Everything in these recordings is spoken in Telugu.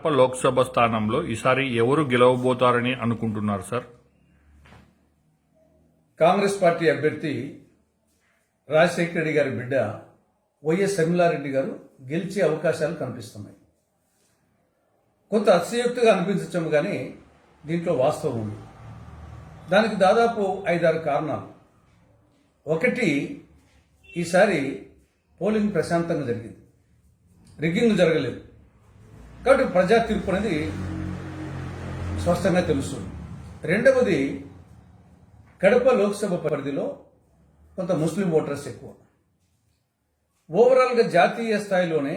కడప లోక్సభ స్థానంలో ఈసారి ఎవరు గెలవబోతారని అనుకుంటున్నారు సార్? కాంగ్రెస్ పార్టీ అభ్యర్థి రాజశేఖర రెడ్డి గారి బిడ్డ వైఎస్ శర్మిలారెడ్డి గారు గెలిచే అవకాశాలు కనిపిస్తున్నాయి. కొంత అతిశయోక్తిగా అనిపించము కానీ దీంట్లో వాస్తవం ఉంది. దానికి దాదాపు ఐదారు కారణాలు. ఒకటి ఈసారి పోలింగ్ ప్రశాంతంగా జరిగింది. రిగ్గింగ్ జరగలేదు. కాబట్టి ప్రజా తీర్పు అనేది స్పష్టంగా తెలుస్తుంది. రెండవది కడప లోక్సభ పరిధిలో కొంత ముస్లిం ఓటర్స్ ఎక్కువ. ఓవరాల్గా జాతీయ స్థాయిలోనే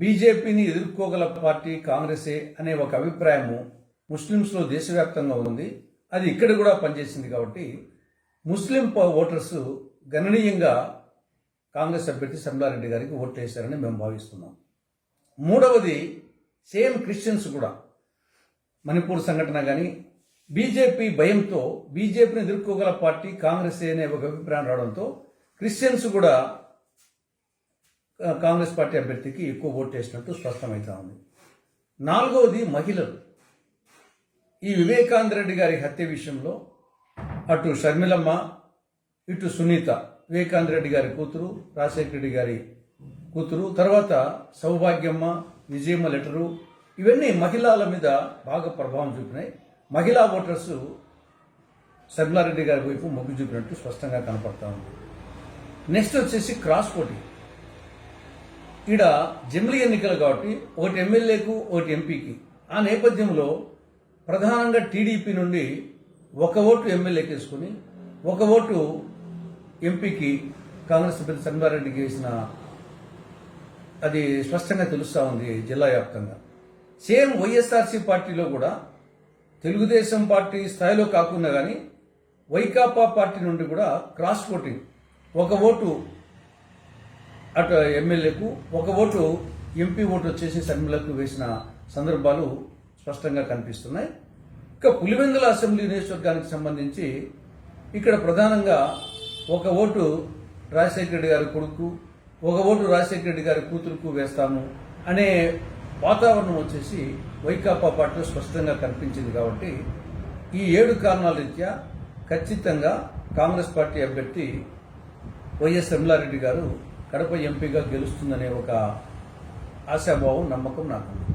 బీజేపీని ఎదుర్కోగల పార్టీ కాంగ్రెసే అనే ఒక అభిప్రాయము ముస్లింస్లో దేశవ్యాప్తంగా ఉంది. అది ఇక్కడ కూడా పనిచేసింది కాబట్టి ముస్లిం ఓటర్స్ గణనీయంగా కాంగ్రెస్ అభ్యర్థి శర్మిలారెడ్డి గారికి ఓట్లు వేశారని మేము భావిస్తున్నాం. మూడవది సేమ్ క్రిస్టియన్స్ కూడా. మణిపూర్ సంఘటన కానీ బీజేపీ భయంతో బీజేపీని ఎదుర్కోగల పార్టీ కాంగ్రెస్ అనే ఒక అభిప్రాయం రావడంతో క్రిస్టియన్స్ కూడా కాంగ్రెస్ పార్టీ అభ్యర్థికి ఎక్కువ ఓటు వేసినట్టు స్పష్టమవుతా ఉంది. నాలుగవది మహిళలు. ఈ వివేకానంద రెడ్డి గారి హత్య విషయంలో అటు షర్మిలమ్మ ఇటు సునీత వివేకానంద రెడ్డి గారి కూతురు రాజశేఖర రెడ్డి గారి కూతురు తర్వాత సౌభాగ్యమ్మ విజయమ్మ లెటరు ఇవన్నీ మహిళల మీద బాగా ప్రభావం చూపినాయి. మహిళా ఓటర్స్ శర్మిలారెడ్డి గారి వైపు మొగ్గు చూపినట్టు స్పష్టంగా కనపడతా ఉంది. నెక్స్ట్ వచ్చేసి క్రాస్ పోటీ. ఈడ జమిలీ ఎన్నికలు కాబట్టి ఒకటి ఎమ్మెల్యేకు ఒకటి ఎంపీకి. ఆ నేపథ్యంలో ప్రధానంగా టీడీపీ నుండి ఒక ఓటు ఎమ్మెల్యేకి వేసుకుని ఒక ఓటు ఎంపీకి కాంగ్రెస్ సభ్యులు సంగారెడ్డికి వేసిన అది స్పష్టంగా తెలుస్తూ ఉంది జిల్లా వ్యాప్తంగా. సేమ్ వైఎస్ఆర్సీ పార్టీలో కూడా తెలుగుదేశం పార్టీ స్థాయిలో కాకుండా కానీ వైకాపా పార్టీ నుండి కూడా క్రాస్ ఓటింగ్. ఒక ఓటు అటు ఎమ్మెల్యేకు ఒక ఓటు ఎంపీ ఓటు వచ్చేసి సమ్మెలకు వేసిన సందర్భాలు స్పష్టంగా కనిపిస్తున్నాయి. ఇక పులివెందుల అసెంబ్లీ నియోజకవర్గానికి సంబంధించి ఇక్కడ ప్రధానంగా ఒక ఓటు రాజశేఖర రెడ్డి గారి కొడుకు ఒక ఓటు రాజశేఖర రెడ్డి గారి కూతురుకు వేస్తాము అనే వాతావరణం వచ్చేసి వైకాపా పార్టీలో స్పష్టంగా కనిపించింది కాబట్టి ఈ ఏడు కారణాల రీత్యా ఖచ్చితంగా కాంగ్రెస్ పార్టీ అభ్యర్థి వైఎస్ శర్మిలారెడ్డి గారు కడప ఎంపీగా గెలుస్తుందనే ఒక ఆశాభావం నమ్మకం నాకుంది.